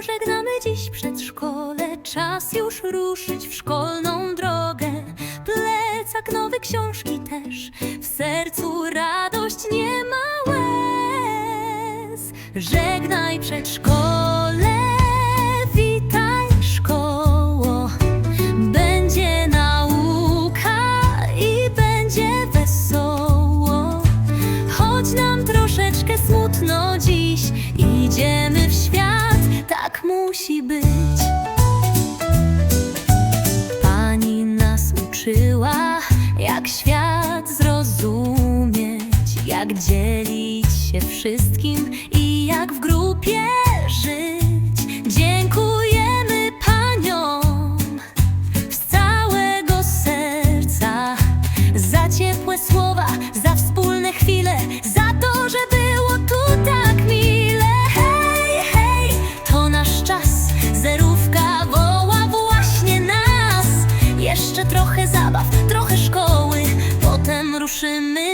Pożegnamy dziś przedszkole, czas już ruszyć w szkolną drogę. Plecak nowy, książki też, w sercu radość nie ma łez. Żegnaj przedszkole, witaj szkoło. Będzie nauka i będzie wesoło. Choć nam troszeczkę smutno dziś, tak musi być. Pani nas uczyła, jak świat zrozumieć, jak dzielić się wszystkim i jak w grupie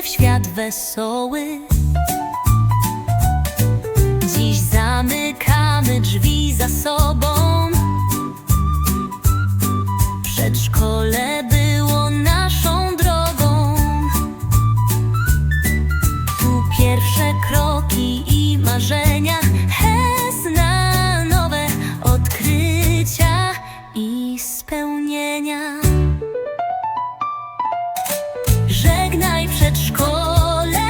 świat wesoły. Dziś zamykamy drzwi za sobą. Przedszkole Przedszkole,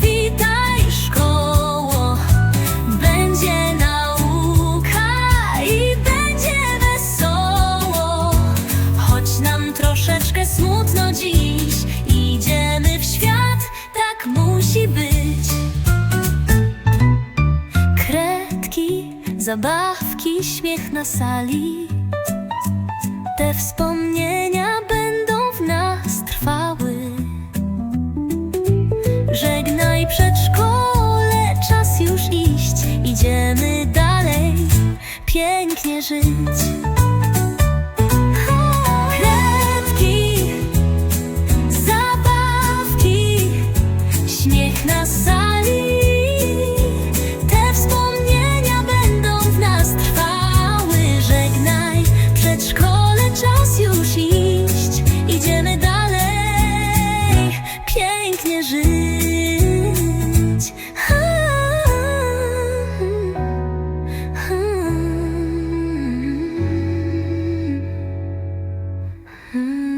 witaj szkoło. Będzie nauka i będzie wesoło. Choć nam troszeczkę smutno dziś, idziemy w świat, tak musi być. Kredki, zabawki, śmiech na sali. Te wspomnienia pięknie żyć. Kredki, zabawki, śmiech na sali. Te wspomnienia będą w nas trwały. Żegnaj, Przed przedszkole czas już iść. Idziemy dalej, pięknie żyć. Hmm.